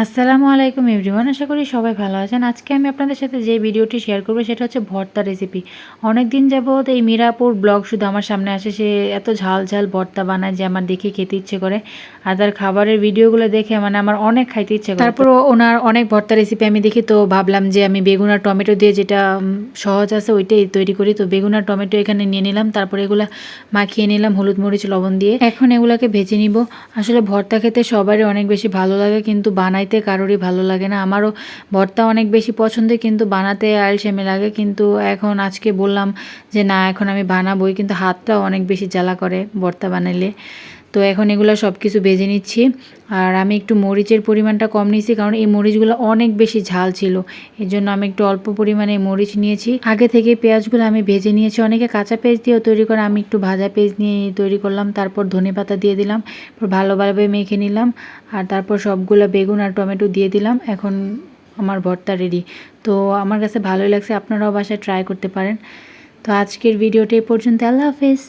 আসসালামু আলাইকুম এভরিওয়ান, আশা করি সবাই ভালো আছেন। আজকে আমি আপনাদের সাথে যে ভিডিওটি শেয়ার করব সেটা হচ্ছে ভর্তা রেসিপি অনেক দিন যাবৎ এই মিরাপুর ব্লগ শুধু আমার সামনে আসে, সে এত ঝাল ঝাল ভর্তা বানায় যে আমার দেখে খেতে ইচ্ছে করে। আর তার খাবারের ভিডিওগুলো দেখে মানে আমার অনেক খাইতে ইচ্ছে করে। তারপর ওনার অনেক ভর্তা রেসিপি আমি দেখি, তো ভাবলাম যে আমি বেগুন আর টমেটো দিয়ে যেটা সহজ আছে ওইটাই তৈরি করি। তো বেগুন আর টমেটো এখানে নিয়ে নিলাম, তারপরে এগুলা মাখিয়ে নিলাম হলুদ মরিচ, লবণ দিয়ে। এখন এগুলাকে ভেজে নিব। আসলে ভর্তা খেতে সবারই অনেক বেশি ভালো লাগে, কিন্তু বানাইতে কারোরই ভালো লাগে না। আমারও ভর্তা অনেক বেশি পছন্দের, কিন্তু বানাতে আলসেমি লাগে। কিন্তু এখন আজকে বললাম যে, না, এখন আমি বানাবোই। কিন্তু হাতটাও অনেক বেশি জ্বালা করে ভর্তা বানাইলে। তো এখন এগুলো সব কিছু বেজে নিচ্ছি। আর আমি একটু মরিচের পরিমাণটা কম নিয়েছি কারণ এই মরিচগুলো অনেক বেশি ঝাল ছিল। এর জন্য আমি একটু অল্প পরিমাণে মরিচ নিয়েছি। আগে থেকে পেঁয়াজগুলো আমি ভেজে নিয়েছি। অনেকে কাঁচা পেঁয়াজ দিয়েও তৈরি করে, আমি একটু ভাজা পেঁয়াজ নিয়ে তৈরি করলাম। তারপর ধনে পাতা দিয়ে দিলাম ভালোভাবে মেখে নিলাম। আর তারপর সবগুলো বেগুন আর টমেটো দিয়ে দিলাম। এখন আমার ভর্তা রেডি তো আমার কাছে ভালোই লাগছে। আপনারাও বাসায় ট্রাই করতে পারেন। তো আজকের ভিডিওটা এই পর্যন্ত। আল্লাহ হাফেজ।